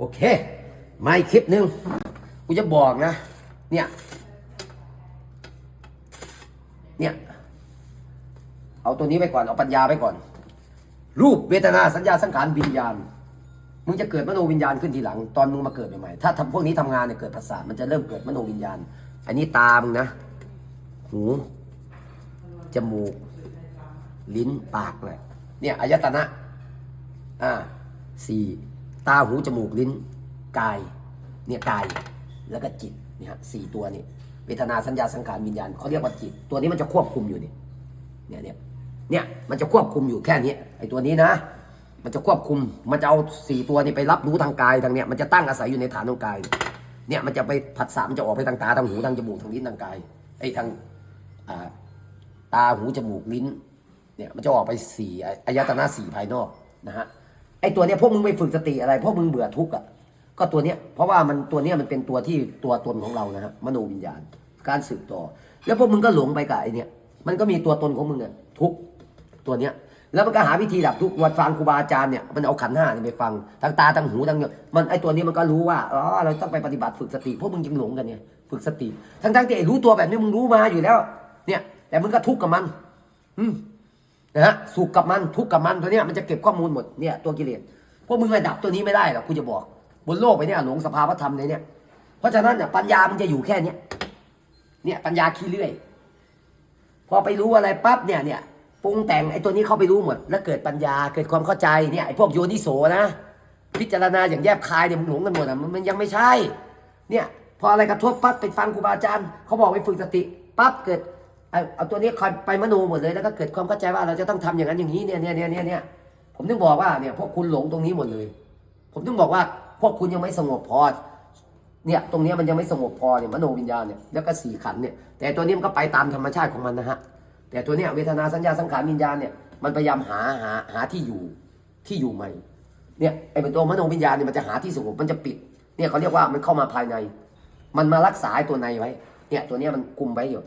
โอเค มาอีกคลิปหนึ่งกูจะบอกนะ เนี่ย เนี่ย เอาตัวนี้ไปก่อน เอาปัญญาไปก่อน รูปเวทนาสัญญาสังขารวิญญาณ มึงจะเกิดมโนวิญญาณขึ้นทีหลัง ตอนมึงมาเกิดใหม่ๆถ้าทำพวกนี้ทำงานเนี่ยเกิดประสาทมันจะเริ่มเกิดมโนวิญญาณ อันนี้ตามึงนะ หู จมูก ลิ้น ปากเลยเนี่ยอายตนะ อ่าสี่ ตาหูจมูกลิ้นกายเนี่ยกายแล้วก็จิตเนี่ยสี่ตัวนี่เวทนาสัญญาสังขารวิญญาณเขาเรียกว่าจิต ตัวนี้มันจะควบคุมอยู่นี่เนี่ยเนี่ยเนี่ยมันจะควบคุมอยู่แค่นี้ไอ้ตัวนี้นะ มันจะควบคุมมันจะเอาสี่ตัวนี้ไปรับรู้ทางกายทางเนี้ยมันจะตั้งอาศัยอยู่ในฐานของกาย เนี่ยมันจะไปผัสสะมันจะออกไปทางตาทางหูทางจมูกทางลิ้นทางกายไอ้ทางอ่าตาหูจมูกลิ้นเนี่ยมันจะออกไปสี่อายตนะสี่ภายนอกนะฮะ ไอตัวเนี้ยพวกมึงไปฝึกสติอะไรพวกมึงเบื่อทุกข์อะก็ตัวเนี้ยเพราะว่ามันตัวเนี้ยมันเป็นตัวที่ตัวตนของเรานะฮะมโนวิญญาณ การสืบต่อ แล้วพวกมึงก็หลงไปกับไอเนี้ยมันก็มีตัวตนของมึงอะทุกตัวเนี้ยแล้วมันก็หาวิธีดับทุกวันฟังครูบาอาจารย์เนี่ยมันเอาขันห้าไปฟังทางตาทางหูทางเนี่ยมันไอตัวนี้มันก็รู้ว่าอ๋อเราต้องไปปฏิบัติฝึกสติพวกมึงยังหลงกันเนี่ยฝึกสติ ทั้งๆที่ไอ้รู้ตัวแบบนี้มึงรู้มาอยู่แล้ว เนี่ย แต่มึงก็ทุกข์กับมัน อืม นะฮะสุขกับมันทุกข์กับมันตัวเนี้ยมันจะเก็บข้อมูลหมดเนี่ยตัวกิเลสพวกมึงไปดับตัวนี้ไม่ได้หรอกกูจะบอก บนโลกไปเนี่ยหลงสภาวธรรมในเนี่ยเพราะฉะนั้นเนี่ยปัญญามันจะอยู่แค่เนี้ยเนี่ยปัญญาขี้เลื่อย พอไปรู้อะไรปั๊บเนี่ยเนี่ยปรุงแต่งไอ้ตัวนี้เข้าไปรู้หมด แล้วเกิดปัญญาเกิดความเข้าใจเนี่ยไอ้พวกโยนิโสนะพิจารณาอย่างแยบคายเนี่ยมึงหลงกันหมดอะมันมันยังไม่ใช่ เนี่ยพออะไรกระทบปั๊บไปฟังครูบาอาจารย์เขาบอกไปฝึกสติปั๊บเกิด เอาเอาตัวนี้คอยไปมโนหมดเลยแล้วก็เกิดความเข้าใจว่าเราจะต้องทำอย่างนั้นอย่างนี้เนี่ยเนี่ยเนี่ยเนี่ยเนี่ยผมถึงบอกว่าเนี่ยพวกคุณหลงตรงนี้หมดเลย ผมถึงบอกว่าพวกคุณยังไม่สงบพอเนี่ยตรงนี้มันยังไม่สงบพอเนี่ยมโนวิญญาณเนี่ยแล้วก็สี่ขันเนี่ยแต่ตัวนี้มันก็ไปตามธรรมชาติของมันนะฮะแต่ตัวเนี้ยเวทนาสัญญาสังขารวิญญาณเนี่ยมันพยายามหาหาหาที่อยู่ที่อยู่ใหม่เนี่ยไอ้เป็นตัวมโนวิญญาณเนี่ยมันจะหาที่สงบมันจะปิดเนี่ยเขาเรียกว่ามันเข้ามาภายใน มันมารักษาตัวในไว้เนี่ยตัวเนี้ยมันคุมไว้อยู่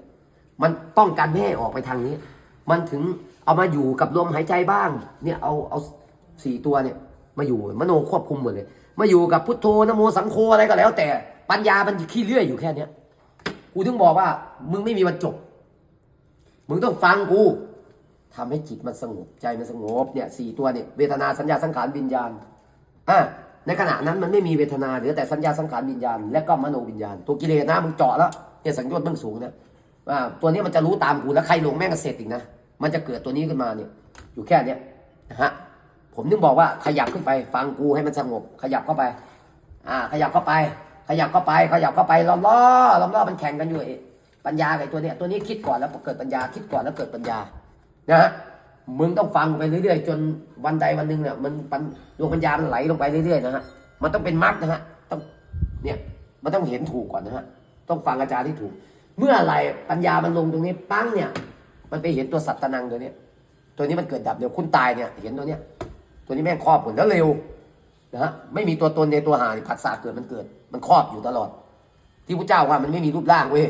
มันป้องกันไม่ให้ออกไปทางนี้ มันถึงเอามาอยู่กับลมหายใจบ้าง เนี่ยเอาเอาสี่ตัวเนี่ย มาอยู่มโนควบคุมหมดเลย มาอยู่กับพุทโธนโมสังโฆอะไรก็แล้ว แต่ปัญญามันขี้เลื่อยอยู่แค่เนี้ยกูถึงบอกว่า มึงไม่มีวันจบ มึงต้องฟังกูทำให้จิตมันสงบใจมันสงบเนี่ยสี่ตัวเนี่ยเวทนาสัญญาสังขารวิญญาณอะในขณะนั้นมันไม่มีเวทนาเหลือแต่สัญญาสังขารวิญญาณ และก็มโนวิญญาณ ตัวกิเลสนะมึงเจาะแล้วเนี่ยสังโยชน์มึงสูงนะ ว่าตัวนี้มันจะรู้ตามกูแล้วใครหลงแม่งก็เสร็จอีกนะ มันจะเกิดตัวนี้ขึ้นมาเนี่ย อยู่แค่เนี้ยนะฮะ ผมถึงบอกว่าขยับขึ้นไป ฟังกูให้มันสงบ ขยับเข้าไป อ่า ขยับเข้าไป ขยับเข้าไป ขยับเข้าไปล้อมล้อล้อมล้อมันแข่งกันอยู่ไอ้ปัญญาไอ้ตัวเนี้ยตัวนี้คิดก่อนแล้วเกิดปัญญา คิดก่อนแล้วเกิดปัญญา นะฮะ มึงต้องฟังไปเรื่อยๆจนวันใดวันหนึ่งเนี่ยมันปัญดวงปัญญามันไหลลงไปเรื่อยๆนะฮะ มันต้องเป็นมรรคนะฮะ ต้อง เนี่ย มันต้องเห็นถูกก่อนนะฮะ ต้องฟังอาจารย์ที่ถูก เมื่อไหรปัญญามันลงตรงนี้ปั้งเนี่ย มันไปเห็นตัวสัตตนังตัวนี้ตัวนี้มันเกิดดับเดี๋ยวคุณตายเนี่ย เห็นตัวเนี้ย ตัวนี้แม่งครอบหมดแล้วเร็วนะฮะไม่มีตัวตนในตัวหาผัสสะเกิดมันเกิด มันครอบอยู่ตลอด ที่พระเจ้าว่ามันไม่มีรูปร่างเว้ย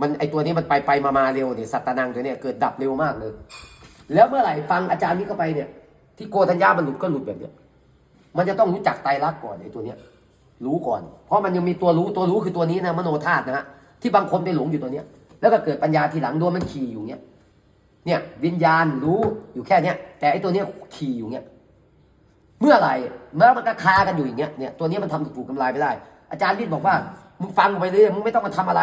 มันไอตัวนี้มันไปไปมามาเร็วเนี่ยสัตตนังตัวเนี้ยเกิดดับเร็วมากเลย แล้วเมื่อไหร่ฟังอาจารย์นี้เข้าไปเนี่ย ที่โกธัญญามันหลุดก็หลุดแบบเนี้ยมันจะต้องรู้จักไตรลักษณ์ก่อนไอตัวเนี้ยรู้ก่อน เพราะมันยังมีตัวรู้ตัวรู้คือตัวนี้นะมโนธาตุนะฮะ ที่บางคนไปหลงอยู่ตัวเนี้ย แล้วก็เกิดปัญญาทีหลังดวงมันขี่อยู่เนี้ยเนี่ยวิญญาณรู้อยู่แค่เนี้ยแต่ไอตัวเนี้ยขี่อยู่เนี้ยเมื่อไหร่แล้วมันก็คากันอยู่อย่างเงี้ยเนี่ยตัวนี้มันทำถูกกำลายไม่ได้ อาจารย์วิทย์บอกว่ามึงฟังไปเลยมึงไม่ต้องมาทำอะไร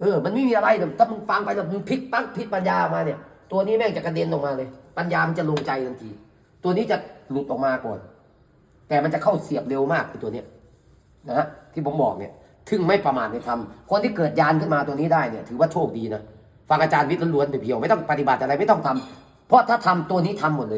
เออ มันไม่มีอะไรแต่ถ้ามึงฟังไปแล้วมึงพลิกปั๊บพลิกปัญญาออกมาเนี่ย ตัวนี้แม่งจะกระเด็นออกมาเลย ปัญญามันจะลงใจทันที ตัวนี้จะหลุดออกมาก่อน แต่มันจะเข้าเสียบเร็วมากไอ้ตัวเนี้ยนะฮะที่ผมบอกเนี่ย ถึงไม่ประมาทในธรรมคนที่เกิดยานขึ้นมาตัวนี้ได้เนี่ยถือว่าโชคดีนะฟังอาจารย์วิทย์ล้วนๆเพียวๆไม่ต้องปฏิบัติอะไรไม่ต้องทำเพราะถ้าทำตัวนี้ทำหมดเลย